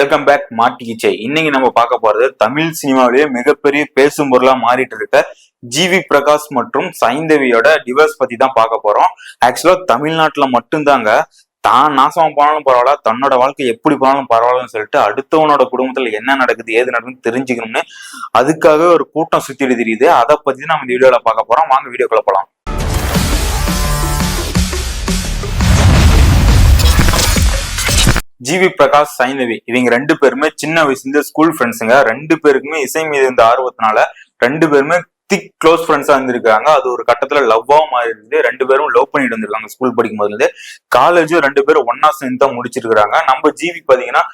Welcome back மாட்டிக்கிச்சே இன்னைக்கு நம்ம பார்க்க போறது தமிழ் சினிமாவிலேயே மிகப்பெரிய பேசும் பொருளா மாறிட்டு இருக்க ஜிவி பிரகாஷ் மற்றும் சைந்தவியோட டிவர்ஸ் பத்தி தான் பார்க்க போறோம். ஆக்சுவலா தமிழ்நாட்டுல மட்டும்தாங்க. தான் நாசமா போனாலும் பரவாயில்ல தன்னோட வாழ்க்கை எப்படி போனாலும் பரவாயில்லன்னு சொல்லிட்டு அடுத்தவனோட குடும்பத்துல என்ன நடக்குது ஏது நடக்குதுன்னு தெரிஞ்சுக்கணும்னு அதுக்காக ஒரு கூட்டம் சுத்திட்டு தெரியுது. அதை பத்தி தான் நம்ம இந்த வீடியோல பார்க்க போறோம். வாங்க வீடியோக்குள்ள போலாம். ஜிவி பிரகாஷ் சைந்தவி இவங்க ரெண்டு பேருமே சின்ன வயசுலேருந்து ஸ்கூல் ஃப்ரெண்ட்ஸுங்க ரெண்டு பேருக்குமே இசை மீது இருந்த ஆர்வத்தினால ரெண்டு பேருமே திக் க்ளோஸ் ஃப்ரெண்ட்ஸா இருந்திருக்காங்க. அது ஒரு கட்டத்துல லவ்வாவும் மாறி இருந்து ரெண்டு பேரும் லவ் பண்ணிட்டு இருந்திருக்காங்க ஸ்கூல் படிக்கும் போதுல இருந்து காலேஜும் ரெண்டு பேரும் ஒன்னா சேர்ந்து தான் முடிச்சிருக்கிறாங்க. நம்ம ஜிவி பாத்தீங்கன்னா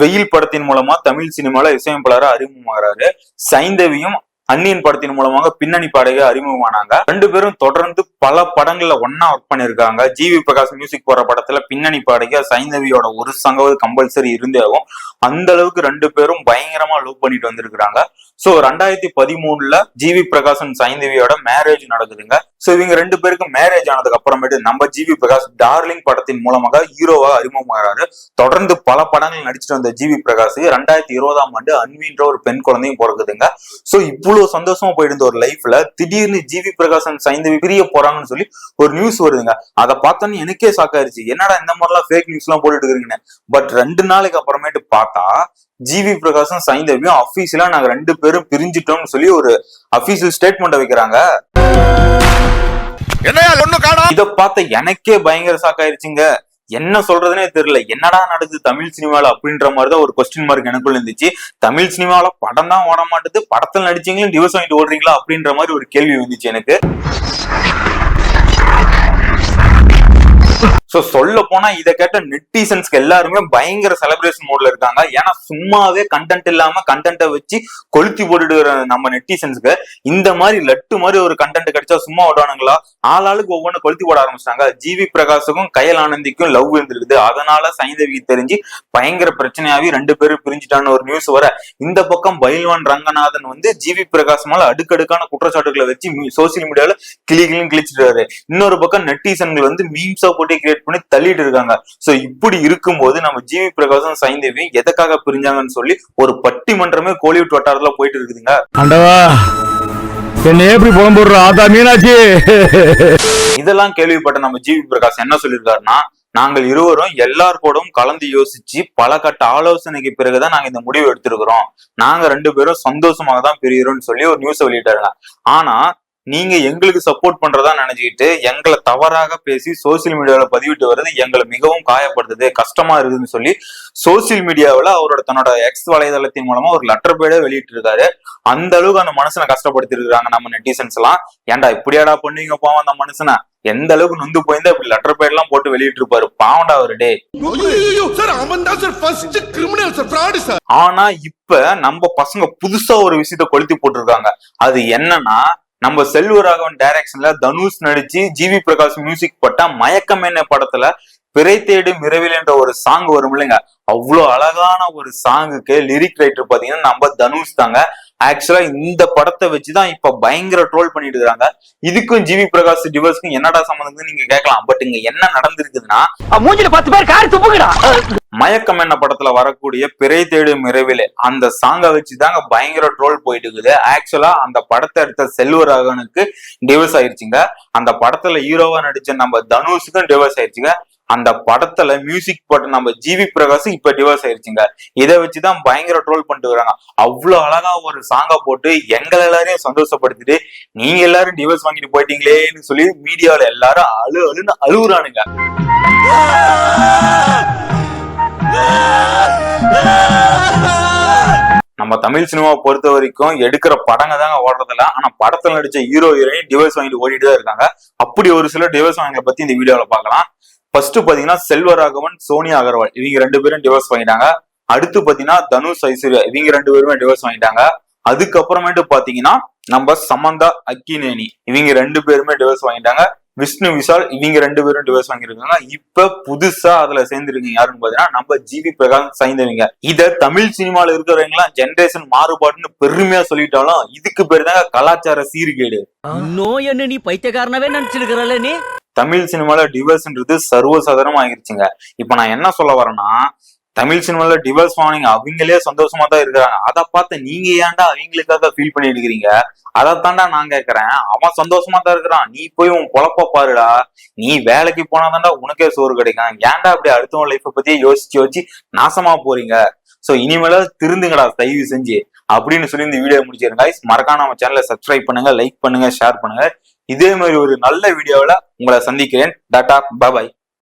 வெயில் படத்தின் மூலமா தமிழ் சினிமால இசையமைப்பாளராக அறிமுகமாகறாரு. சைந்தவியும் அன்னியின் படத்தின் மூலமாக பின்னணி பாடகை அறிமுகமானாங்க. ரெண்டு பேரும் தொடர்ந்து பல படங்கள்ல ஒன்னா ஒர்க் பண்ணிருக்காங்க ஜிவி பிரகாஷ் மியூசிக் போற படத்துல பின்னணி பாடகை சைந்தவியோட ஒரு சங்காவது கம்பல்சரி இருந்தே ஆகும். அந்த அளவுக்கு ரெண்டு பேரும் பயங்கரமா லவ் பண்ணிட்டு வந்திருக்காங்க சோ ரெண்டாயிரத்தி பதிமூணுல ஜிவி பிரகாஷன் சைந்தவியோட மேரேஜ் நடக்குதுங்க. சோ இவங்க ரெண்டு பேருக்கு மேரேஜ் ஆனதுக்கு அப்புறமேட்டு நம்ம ஜிவி பிரகாஷ் டார்லிங் படத்தின் மூலமாக ஹீரோவா அறிமுகமாகிறாரு. தொடர்ந்து பல படங்கள் நடிச்சிட்டு வந்த ஜிவி பிரகாஷ் ரெண்டாயிரத்தி இருபதாம் ஆண்டு அன்வின்ற ஒரு பெண் குழந்தையும் பிறகுதுங்க சோ இவ்வளவு சந்தோஷமா போயிட்டு ஒரு லைஃப்ல திடீர்னு ஜிவி பிரகாஷன் சைந்தவி பிரிய போறாங்கன்னு சொல்லி ஒரு நியூஸ் வருதுங்க. அதை பார்த்தோன்னே எனக்கே சாக்காயிருச்சு என்னடா இந்த மாதிரிலாம் ஃபேக் நியூஸ் எல்லாம் போட்டுட்டு இருக்கீங்கன்னு பட் ரெண்டு நாளைக்கு அப்புறமேட்டு பார்த்தா ஜிவி பிரகாஷும் சைந்தவியும் அஃபீஷியலா நாங்க ரெண்டு பேரும் பிரிஞ்சிட்டோம்னு சொல்லி ஒரு அஃபீஷியல் ஸ்டேட்மெண்ட் வைக்கிறாங்க. என்னையா ஒண்ணு இத பார்த்த எனக்கே பயங்கர சாக்காயிருச்சுங்க என்ன சொல்றதுனே தெரியல. என்னடா நடக்குது தமிழ் சினிமால அப்படின்ற மாதிரிதான் ஒரு கொஸ்டின் மார்க் எனக்குள்ள இருந்துச்சு. தமிழ் சினிமால படம் தான் ஓட மாட்டேது. படத்துல நடிச்சீங்களும் டிவோர்ஸ் வாங்கிட்டு ஓடுறீங்களா அப்படின்ற மாதிரி ஒரு கேள்வி வந்துச்சு எனக்கு. சோ சொல்ல போனா இதை கேட்ட நெட்டிசன்ஸ்க்கு எல்லாருமே பயங்கர செலிப்ரேஷன் மோட்ல இருக்காங்க. ஏன்னா சும்மாவே கண்டென்ட் இல்லாம கண்டென்ட்டை வச்சு கொளுத்தி போட்டுட்டு நம்ம நெட்டிசன்ஸ்க்கு இந்த மாதிரி லட்டு மாதிரி ஒரு கண்டென்ட் கிடைச்சா சும்மா விடுவானுங்களா? ஆளாளுக்கு ஒவ்வொன்னு கொளுத்தி போட ஆரம்பிச்சிட்டாங்க. ஜிவி பிரகாஷுக்கும் கயல் ஆனந்திக்கும் லவ் இருந்திருக்குது அதனால சைந்தவிக்கு தெரிஞ்சு பயங்கர பிரச்சனையாவி ரெண்டு பேரும் பிரிஞ்சுட்டான ஒரு நியூஸ் வர இந்த பக்கம் பயில்வான் ரங்கநாதன் வந்து ஜிவி பிரகாஷ் மேல அடுக்கடுக்கான குற்றச்சாட்டுகளை வச்சு சோசியல் மீடியால கிளி கிளின்னு கிழிச்சிட்டு இன்னொரு பக்கம் நெட்டிசன்கள் வந்து மீம்ஸா போட்டு கிரியேட் பண்ணி தள்ளிட்டு இருக்காங்க. சோ இப்படி இருக்கும்போது நம்ம ஜிவி பிரகாஷும் சைந்தவி எதுக்காக பிரிஞ்சாங்கன்னு சொல்லி ஒரு பட்டிமன்றமே கோலிவுட் வட்டாரத்துல போயிட்டு இருக்குதுங்க. ஆண்டவா என்ன எப்படி புலம்புடுற ஆதா மீனாட்சி? இதெல்லாம் கேள்விப்பட்ட நம்ம ஜிவி பிரகாஷ் என்ன சொல்லியிருக்காருன்னா நாங்கள் இருவரும் எல்லார் கூடவும் கலந்து யோசிச்சு பல கட்ட ஆலோசனைக்கு பிறகுதான் நாங்க இந்த முடிவு எடுத்திருக்கிறோம். நாங்க ரெண்டு பேரும் சந்தோஷமாக தான் பிரிகிறோம்னு சொல்லி ஒரு நியூஸ் வெளியிட்டாருங்க. ஆனா நீங்க எங்களுக்கு சப்போர்ட் பண்றதா நினைச்சுக்கிட்டு எங்களை தவறாக பேசி சோசியல் மீடியாவில பதிவிட்டு வர்றது எங்களை மிகவும் காயப்படுத்துது கஷ்டமா இருக்குதுன்னு சொல்லி சோசியல் மீடியாவில் அவரோட தன்னோட எக்ஸ் வலைதளத்தின் மூலமா ஒரு லெட்டர் பேடே வெளியிட்டு இருக்காரு அந்த அளவுக்கு அந்த மனுஷனை கஷ்டப்படுத்தி இருக்காங்க நம்ம நெட்டிசன்ஸ் எல்லாம். ஏன்டா இப்படியாடா பண்ணுவீங்க பாவம் அந்த மனுஷனை? எந்த அளவுக்கு நொந்து போயிருந்தா இப்படி லெட்டர் பேட் எல்லாம் போட்டு வெளியிட்டு இருப்பாரு பாவண்டா அவரு டே ஆனா இப்ப நம்ம பசங்க புதுசா ஒரு விஷயத்த கொளுத்தி போட்டிருக்காங்க. அது என்னன்னா நம்ம செல்வராகவன் டைரக்ஷன்ல தனுஷ் நடிச்சு ஜிவி பிரகாஷ் மியூசிக் போட்ட மயக்கம் என்ன படத்துல? பிறை தேடும் இரவில் என்ற ஒரு சாங் வரும் இல்லைங்க. அவ்வளோ அழகான ஒரு சாங்குக்கு லிரிக் ரைட்டர் பாத்தீங்கன்னா நம்ம தனுஷ் தாங்க. ஆக்சுவலா இந்த படத்தை வச்சுதான் இப்ப பயங்கர ட்ரோல் பண்ணிட்டு இருக்காங்க. இதுக்கும் ஜிவி பிரகாஷ் டிவர்ஸ்க்கும் என்னடா சம்மந்தம்னு நீங்க கேட்கலாம். பட் இங்க என்ன நடந்திருக்குதுன்னா மூஞ்சில பத்து பேர் கார் துப்புங்கடா. மயக்கம் என்ன படத்துல வரக்கூடிய பிறை தேடும் இரவிலே அந்த சாங்கை வச்சுதாங்க பயங்கர ட்ரோல் போயிட்டு இருக்குது ஆக்சுவலா அந்த படத்தை எடுத்த செல்வராகனுக்கு டிவோர்ஸ் ஆயிடுச்சுங்க அந்த படத்துல ஹீரோவா நடிச்ச நம்ம தனுஷுக்கும் டிவோர்ஸ் ஆயிடுச்சுங்க அந்த படத்துல மியூசிக் போட்ட நம்ம ஜிவி பிரகாஷ் இப்ப டிவோர்ஸ் ஆயிடுச்சுங்க இதை வச்சுதான் பயங்கர ட்ரோல் பண்ணிட்டு வராங்க. அவ்வளவு அழகா ஒரு சாங்கா போட்டு எங்களை எல்லாரையும் சந்தோஷப்படுத்திட்டு நீங்க எல்லாரும் டிவோர்ஸ் வாங்கிட்டு போயிட்டீங்களேன்னு சொல்லி மீடியாவில எல்லாரும் அழு அழுன்னு அழுகுறானுங்க. நம்ம தமிழ் சினிமாவை பொறுத்த வரைக்கும் எடுக்கிற படங்க தாங்க ஓடுறதில்ல. ஆனா படத்துல நடிச்ச ஹீரோ ஹீரோயின் டிவைஸ் வாங்கிட்டு ஓடிட்டு தான் இருக்காங்க. அப்படி ஒரு சில டிவைஸ் வாங்கின பத்தி இந்த வீடியோல பார்க்கலாம். ஃபர்ஸ்ட் பாத்தீங்கன்னா செல்வராகவன் சோனியா அகர்வால். இவங்க ரெண்டு பேரும் டிவோர்ஸ் வாங்கிட்டாங்க. அடுத்து பாத்தீங்கன்னா தனுஷ் ஐஸ்வர்யா. இவங்க ரெண்டு பேருமே டிவோர்ஸ் வாங்கிட்டாங்க. அதுக்கப்புறமேட்டு பாத்தீங்கன்னா நம்ம சமந்தா அக்கினேனி. இவங்க ரெண்டு பேருமே டிவோர்ஸ் வாங்கிட்டாங்க. விஷ்ணு விஷால் இவங்க ரெண்டு பேரும் டிவோர்ஸ் வாங்கியிருக்காங்க. இப்ப புதுசா அதுல சேர்ந்திருக்கீங்க யாருன்னு பாத்தீங்கன்னா நம்ம ஜிவி பிரகாஷ் சைந்தவங்க. இத தமிழ் சினிமால இருக்கிறவங்க ஜெனரேஷன் மாறுபாடுன்னு பெருமையா சொல்லிட்டாலும் இதுக்கு பேரு தாங்க கலாச்சார சீர்கேடு. இன்னும் என்ன நீ பைத்தியக்காரனவே நினைச்சிருக்கிறல்ல நீ? தமிழ் சினிமால டிவோர்ஸ்ன்றது சர்வசாதாரணம் ஆகிருச்சுங்க இப்ப நான் என்ன சொல்ல வரேன்னா தமிழ் சினிமால டிவர்ஸ் வாங்கினீங்க அவங்களே சந்தோஷமா தான் இருக்கிறாங்க. அதை பார்த்து நீங்க ஏன்டா அவங்களுக்காக ஃபீல் பண்ணி இருக்கிறீங்க அதைத்தாண்டா நான் கேக்குறேன் அவன் சந்தோஷமா தான் இருக்கிறான். நீ போய் உன் குழப்ப பாருடா. நீ வேலைக்கு போனாதான்டா உனக்கே சோறு கிடைக்கும். ஏன்டா அப்படி அடுத்தவன் லைஃப்பை பத்தியே யோசிச்சு யோசிச்சு நாசமா போறீங்க? சோ இனிமேல திருந்துங்கடா தயவு செஞ்சு. அப்படின்னு சொல்லி இந்த வீடியோ முடிச்சிருங்க guys. மறக்காம நம்ம சேனலை சப்ஸ்கிரைப் பண்ணுங்க லைக் பண்ணுங்க ஷேர் பண்ணுங்க. இதே மாதிரி ஒரு நல்ல வீடியோவில் உங்களை சந்திக்கிறேன். டாட்டா பாய்